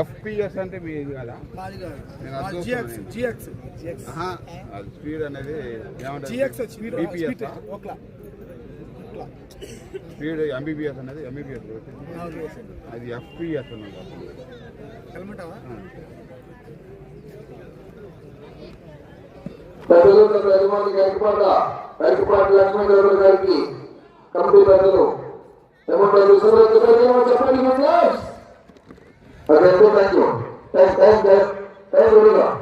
FPS అంటే మీ ఇది కదా? స్పీడ్ అనేది ఎంబీబీఎస్ అనేది ఎంబీబీఎస్ అది ఎఫ్పిఎస్ గారికి కమిటీ పెద్దలు. 大家注意，大家注意，大家注意啊！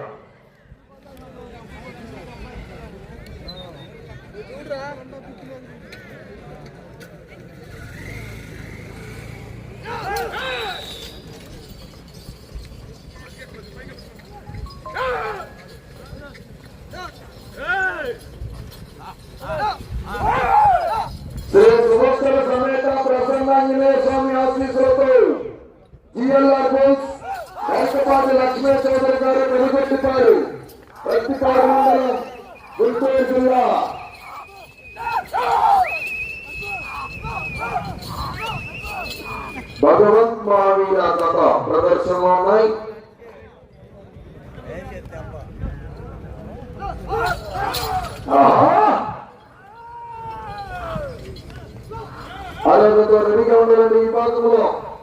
ఆరోగ్యంతో రెడీగా ఉండాలండి ఈ భాగంలో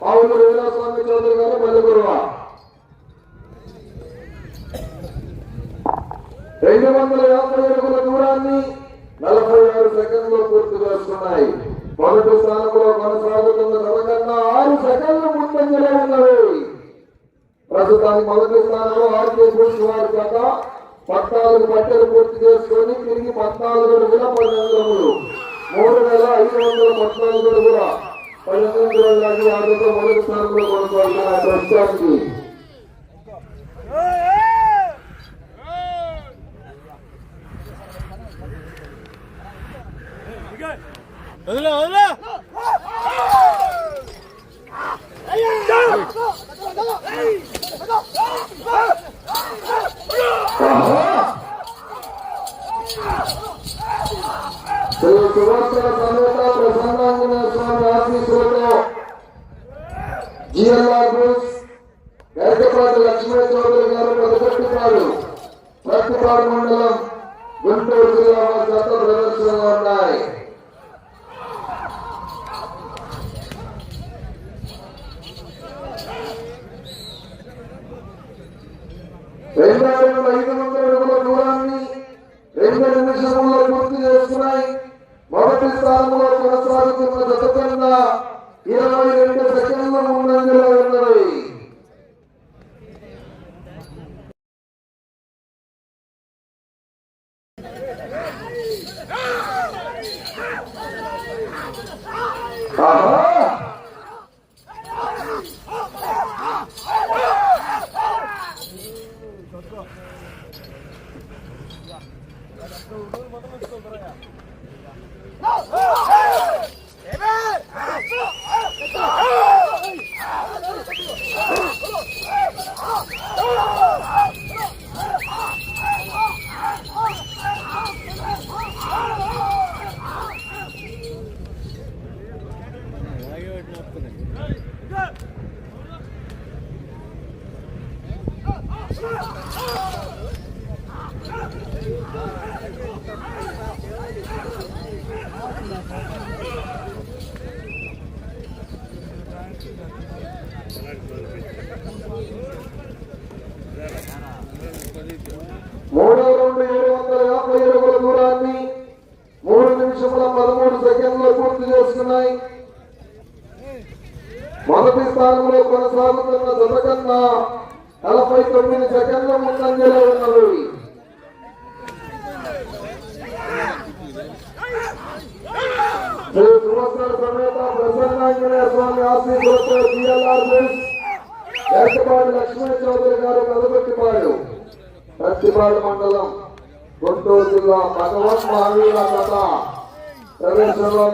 ఆవులు వీరాస్వామి చౌదరి గారు మల్లెగురువ రెండు వందల యాభై అడుగుల దూరాన్ని నలభై ఆరు సెకండ్లు పూర్తి చేస్తున్నాయి మొదటి స్థానంలో కొనసాగుతున్న ఆరు సెకండ్లు ముందంజలో ఉన్నవి. ప్రస్తుతానికి మొదటి స్థానంలో ఆర్కే బుష్ వారి చేత పద్నాలుగు పట్టెలు పూర్తి చేసుకొని తిరిగి పద్నాలుగు అడుగుల పన్నెండు మూడు వేల ఐదు వందల పద్నాలుగు అడుగుల పన్నెండు వేల ఆరుతో మొదటి స్థానంలో కొనసాగుతున్న ప్రస్తుతానికి వదిలే వదిలే శ్రీ సుభద్ర సమేత ప్రసన్నాంజనేయ స్వామి ఆశీస్సులతో జిఎల్ఆర్ గ్రూప్స్ గరికపాటి లక్ష్మీ చౌదరి గారు ప్రతిపట్టిపాడు ప్రతిపాడు మండలం గుంటూరు జిల్లా జత ప్రదర్శనలో ఉన్నాయి రెండు వేల ఐదు వందల అడుగుల దూరాన్ని రెండు నిమిషముల్లో పూర్తి చేసుకున్నాయి మొదటి స్థానంలో కొనసాగుతున్న జత కన్నా ఇరవై రెండు సెకండ్ల ముందంజలో ఉన్నవి ఆహా మూడో రౌండ్ ఏడు వందల యాభై అడుగుల దూరాన్ని మూడు నిమిషముల పదమూడు సెకండ్లు పూర్తి చేసుకున్నాయి. మొదటి స్థానంలో కొనసాగుతున్న జత కన్నా నలభై తొమ్మిది సెకండ్ల ముందంజలో ఉన్నవి శ్రీ సుభద్ర సమేత ప్రసన్నాంజనేయ స్వామి ఆశీస్సులతో జిఎల్ఆర్ లక్ష్మీ చౌదరి గారు కదబెట్టిపాడు ప్రతిపాడు మండలం గుంటూరు జిల్లా భగవత్ మహావీర కథ. ప్రవేశంలో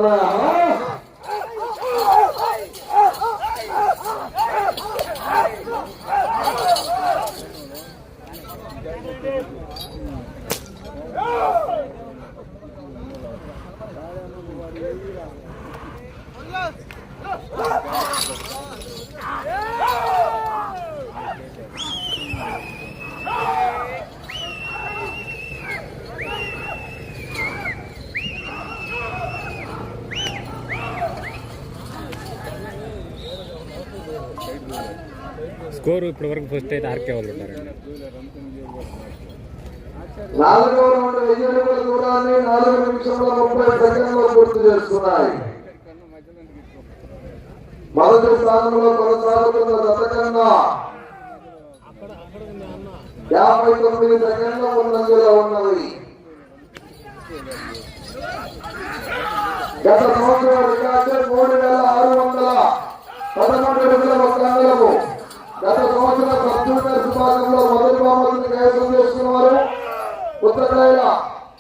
ఇప్పటి వరకు ఫస్ట్ అయితే ఆర్కే వాళ్ళు ఉన్నారండి. నాలుగవ రౌండ్ వెయ్యి అడుగుల దూరాన్ని నాలుగు నిమిషంలో ముప్పై సెకండ్లో పూర్తి చేస్తున్నాయి. మొదటి స్థానంలో కొనసాగుతున్న గత యాభై తొమ్మిది సెకండ్ల ముందంజలో ఉన్నది. గత సంవత్సరం రికార్డు మూడు వేల ఆరు వందల పదకొండు అడుగుల ఒక్క గత సంవత్సరం సబ్ విభాగంలో మొదటి బహుమతిని కైవసం చేసుకున్నవారు ఉత్తరాయల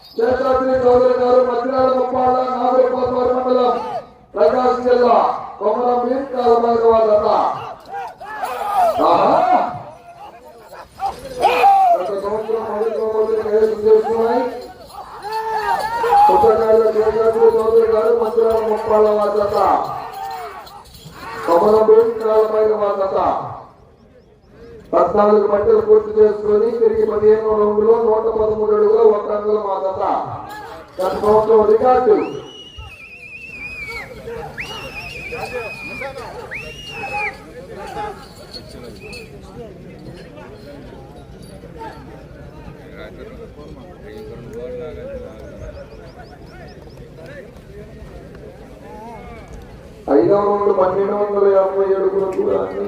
శేషాద్రి చౌదరి గారు మధ్యాహ్న ముప్పాళ్ళ నాగరపాత్వారి మండలం ప్రకాశం జిల్లా కొమరం మీర్ కాలభాగవ దత గత సంవత్సరం మొదటి బహుమతిని కైవసం చేసుకున్నాయి ఉత్తరాయల శేషాద్రి చౌదరి గారు మధ్యాహ్న ముప్పాళ్ళ వాదత పద్నాలుగు బట్టలు పూర్తి చేసుకొని తిరిగి పదిహేను రౌండ్లో నూట పదమూడు అడుగుల ఒక అంగుల మాదత గత సంవత్సరం రికార్డు. ఐదవ రౌండ్ పన్నెండు వందల యాభై అడుగుల దూరాన్ని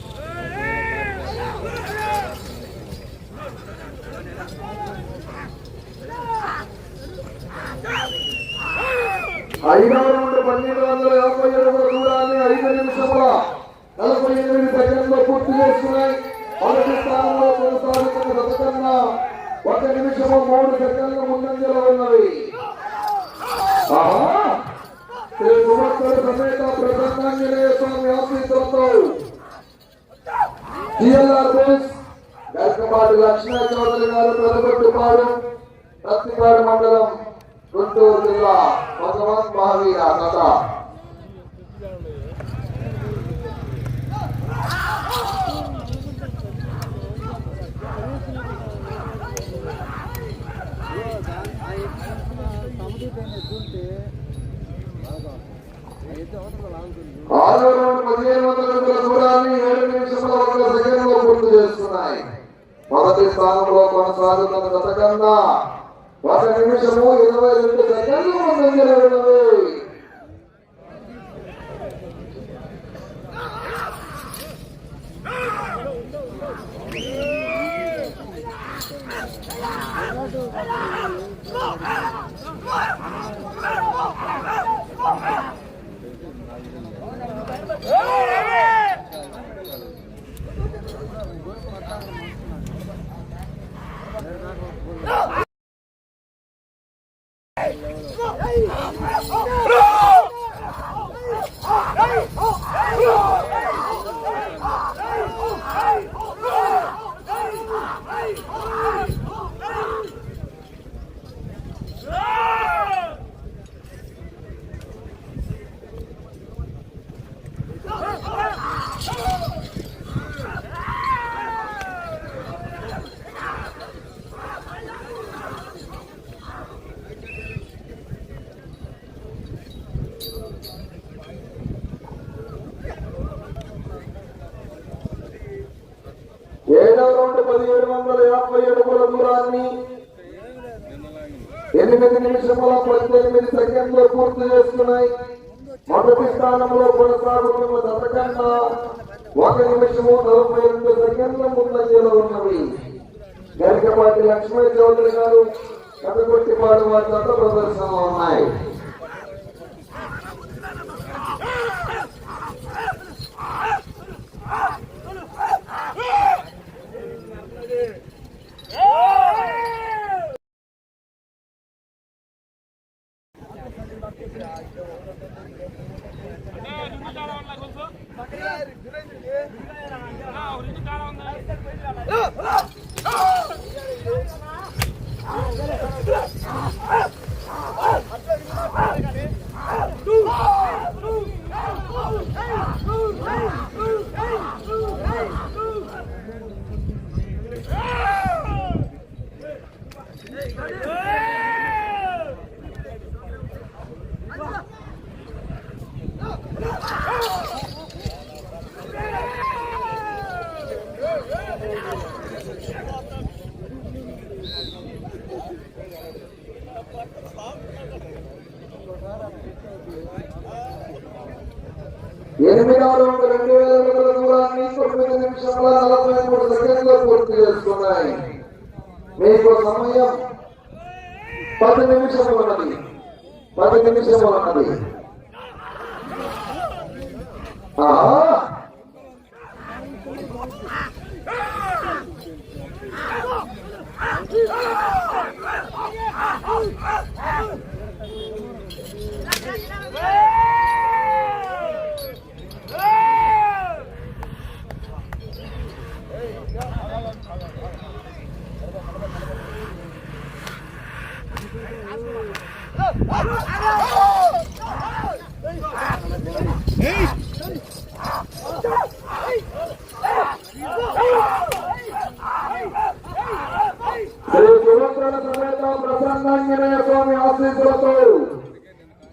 ఐదవ రౌండ్ పన్నెండు వందల యాభై అడుగుల దూరాన్ని ఐదు నిమిషముల నలభై ఎనిమిది సెకండ్లో పూర్తి చేస్తున్నాయి మొదటి స్థానంలో కొనసాగుతున్న గత కన్నా ఒక నిమిషము మూడు సెకండ్ల ముందంజలో ఉన్నవి ఆహా! శ్రీ సుభద్ర సమేత ప్రసన్నాంజనేయ స్వామి ఆశీస్సులతో జిఎల్ఆర్ బోస్ గరికపాటి లక్ష్మీ చౌదరి తొలగొట్టుపాడు పెదగొట్టుపాడు ప్రతిపాడు మండలం గుంటూరు జిల్లా భగవాన్ మహావీర కథ. ఆరు రౌండ్ పదిహేను వందల అడుగుల దూరాన్ని ఏడు నిమిషంలో ఒక సెకండ్లో పూర్తి చేస్తున్నాయి. మొదటి స్థానంలో కొనసాగుతున్న గత కన్నా ఒక నిమిషము ఇరవై రెండు సెకండ్లు ముందంజలో సెకండ్లో పూర్తి చేస్తున్నాయి మొదటి స్థానంలో కొనసాగుతున్న దశకన్నా ఒక నిమిషము నలభై రెండు సెకండ్ల ముందంజలో ఉన్నవి. గరికపాటి లక్ష్మీ చౌదరి గారు కనుగొట్టిపాడు వారి జత ప్రదర్శనలో ఉన్నాయి.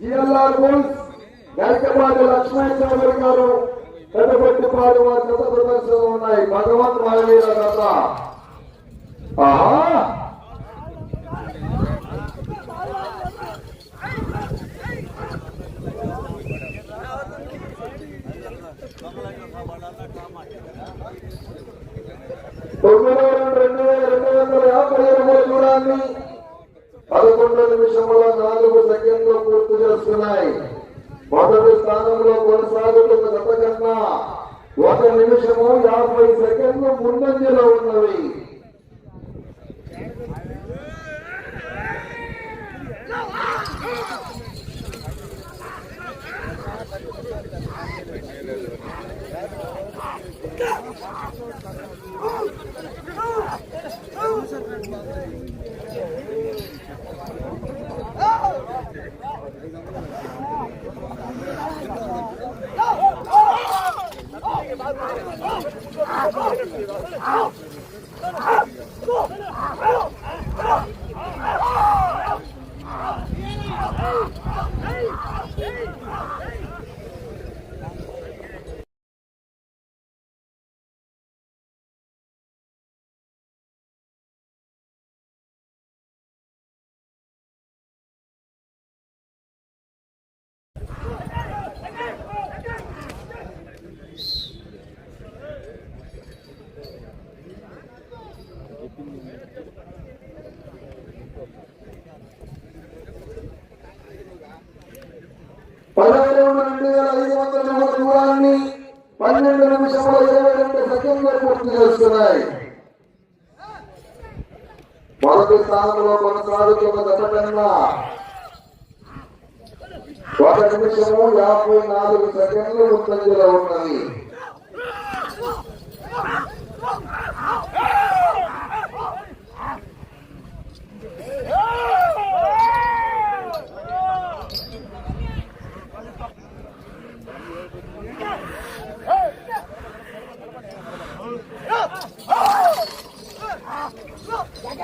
జిఎల్ఆర్ బోల్స్ గరికపాటి లక్ష్మణ గారు పెద్దపట్టి పాడు వారి కథ ప్రదర్శనలు ఉన్నాయి. భగవంత్ మహావీర కథ ఆహా! రెండు వేల రెండు వందల యాభై ఎనిమిది దూరాన్ని పదకొండు నిమిషముల నాలుగు సెకండ్లు పూర్తి చేస్తున్నాయి. మొదటి స్థానంలో కొనసాగుతున్న గత కన్నా ఒక నిమిషము యాభై సెకండ్లు ముందంజలో ఉన్నవి. రెండు వేల ఐదు వందల నలభై దూరాన్ని పన్నెండు నిమిషంలో ఇరవై రెండు సెకండ్లు పూర్తి చేస్తున్నాయి. మొదటి స్థానంలో కొనసాగుతున్న గత కన్నా ఒక నిమిషము యాభై నాలుగు సెకండ్లు ముందంజలో ఉన్నది.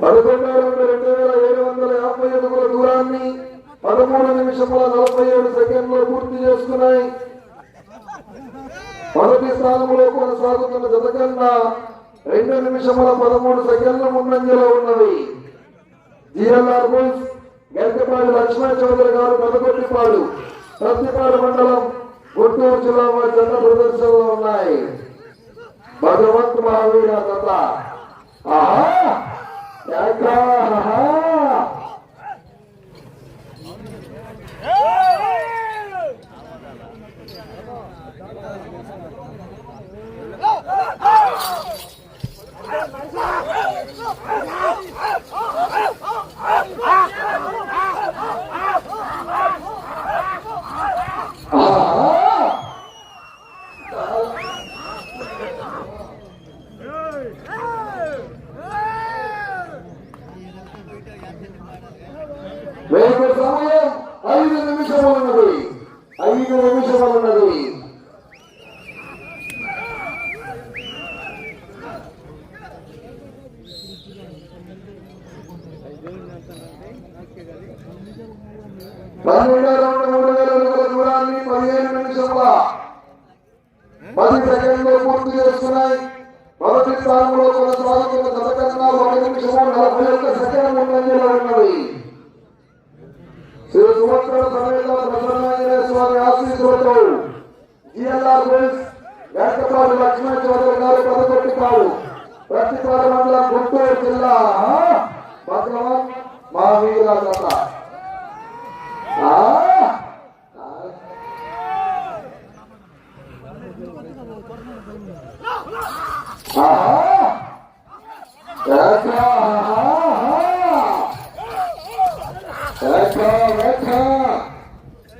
పదకొండు రెండు రెండు వేల ఏడు వందల యాభై ఎనిమిది దూరాన్ని పదమూడు నిమిషముల నలభై ఏడు సెకండ్లు పూర్తి చేసుకున్నాయి మొదటి స్థానంలో కొనసాగుతున్న జత కన్నా రెండు నిమిషముల పదమూడు సెకండ్ల ముందంజలో ఉన్నవి జిఎల్ఆర్ బుల్స్ గరికపాటి లక్ష్మణ చౌదరి గారు పదకొట్టిపాడు ప్రతిపాడు మండలం గుంటూరు జిల్లా వారి జత ప్రదర్శనలో ఉన్నాయి భగవంత్ మహావీర జత ఆహా. ఆహా. very good సుభద్ర సమేత ప్రసన్నాంజనేయ స్వామి ఆశీస్సులతో గారు ప్రతిపాడు మండలం గుంటూరు జిల్లా మా వీర కథ ఆహా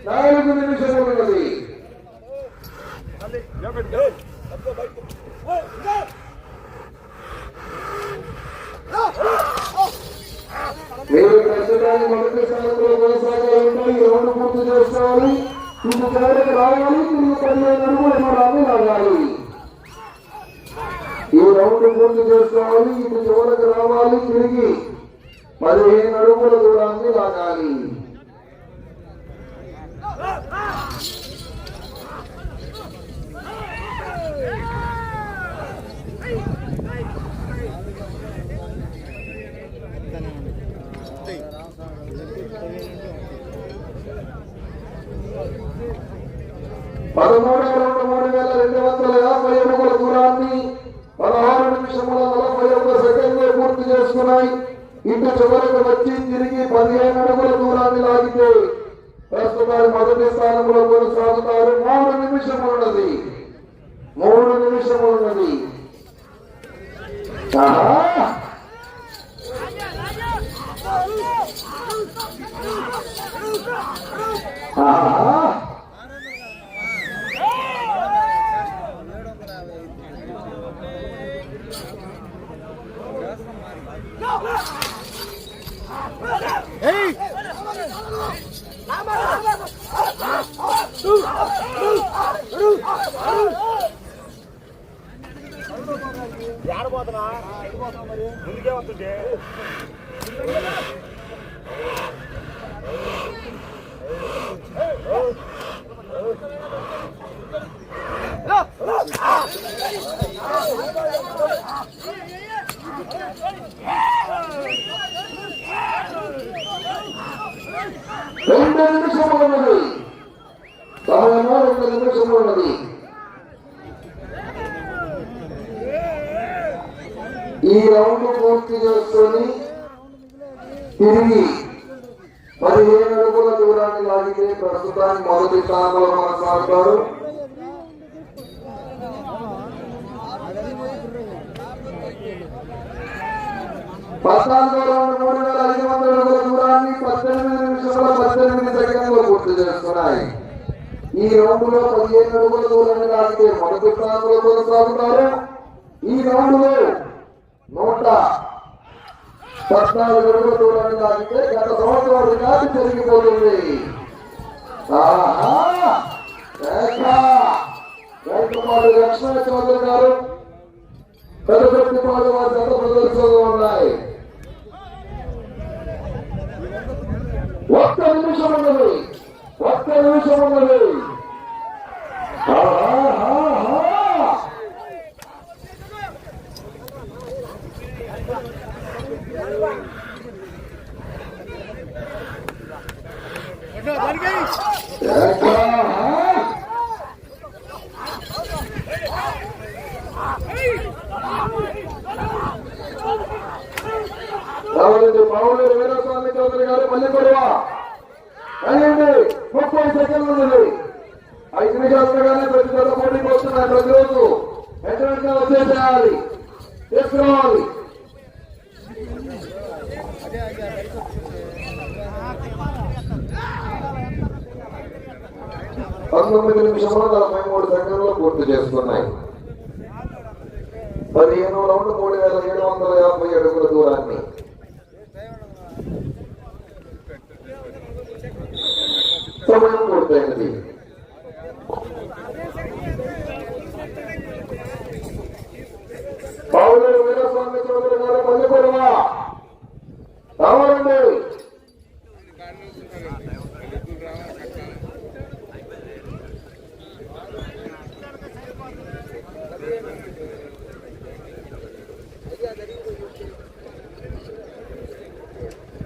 నాలుగు నిమిషములు ఉన్నది మీరు ప్రస్తుతానికి మొదటి స్థానంలో కొనసాగాలంటే ఈ రౌండ్ పూర్తి చేసుకోవాలి ఇది చివరికి రావాలి తిరిగి పదిహేను అడుగులు ఈ రౌండ్ పూర్తి చేసుకోవాలి ఇది చివరికి రావాలి తిరిగి పదిహేను అడుగుల దూరాన్ని లాగాలి. పదమూడు రెండు మూడు వేల రెండు వందల యాభై అడుగుల దూరాన్ని పదహారు నిమిషముల నలభై ఒక్క సెకండ్లు పూర్తి చేసుకున్నాయి ఇటు చివరకు వచ్చి తిరిగి పదిహేను అడుగుల దూరాన్ని లాగితే ప్రస్తుతం మొదటి స్థానంలో కొనసాగుతారు మూడు నిమిషములున్నది మూడు నిమిషములున్నది ఆహా! ఆహా! ఆడబోతున్నా మరి ముందుకే వస్తుంటే రెండు నిమిషములు ఉన్నది సమయము రెండు నిమిషములు ఉన్నది ఈ రౌండ్ పూర్తి చేసుకొని తిరిగి పదిహేను అడుగుల దూరాన్ని లాగితే ప్రస్తుతానికి మొదటి స్థానంలో కొనసాగుతారు పద్నాలుగో రౌండ్ మూడు వేల ఐదు వందల అడుగుల దూరాన్ని పద్దెనిమిది నిమిషంలో పద్దెనిమిది సెకండ్లో పూర్తి చేస్తున్నాయి ఈ రౌండ్లో పదిహేను అడుగుల దూరాన్ని లాగితే మొదటి స్థానంలో కొనసాగుతారు? ఈ రౌండ్లో నూట పద్నాలుగు అడుగుల దూరాన్ని లాగితే గత సంవత్సరం రికార్డు జరిగిపోతుంది ఆహా! లక్ష్మణ చౌదరి గారు పెద్దపెట్టి పాడు వారి గత ప్రదర్శనలు ఉన్నాయి. ఒక్క నిమిషం ఉన్నది. ఒక్క నిమిషం ఉన్నది ఆహాహాహా! రావాలండి మామూలు వీరస్వామి చౌదరి గారు మళ్ళీ కొడవ అయ్యండి ముప్పై సెకండ్లు ఉన్నది ఐదు నిమిషాలుగానే ప్రతి చోట పోటీకి వస్తున్నాయి ప్రతిరోజు వెంటనే వచ్చేసేయాలి. తీసుకురావాలి పంతొమ్మిది నిమిషంలో నలభై మూడు సెకండ్లు పూర్తి చేసుకున్నాయి. పదిహేను రౌండ్ మూడు వేల ఏడు వందల యాభై అడుగుల దూరాన్ని. సమయం పూర్తయినది పౌరులు వీరస్వామి చౌదరి గారు పల్లికొడవ రావాలండి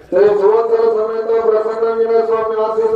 శ్రీ సువంతర సమేత ప్రసన్న స్వామి ఆశీస్సులతో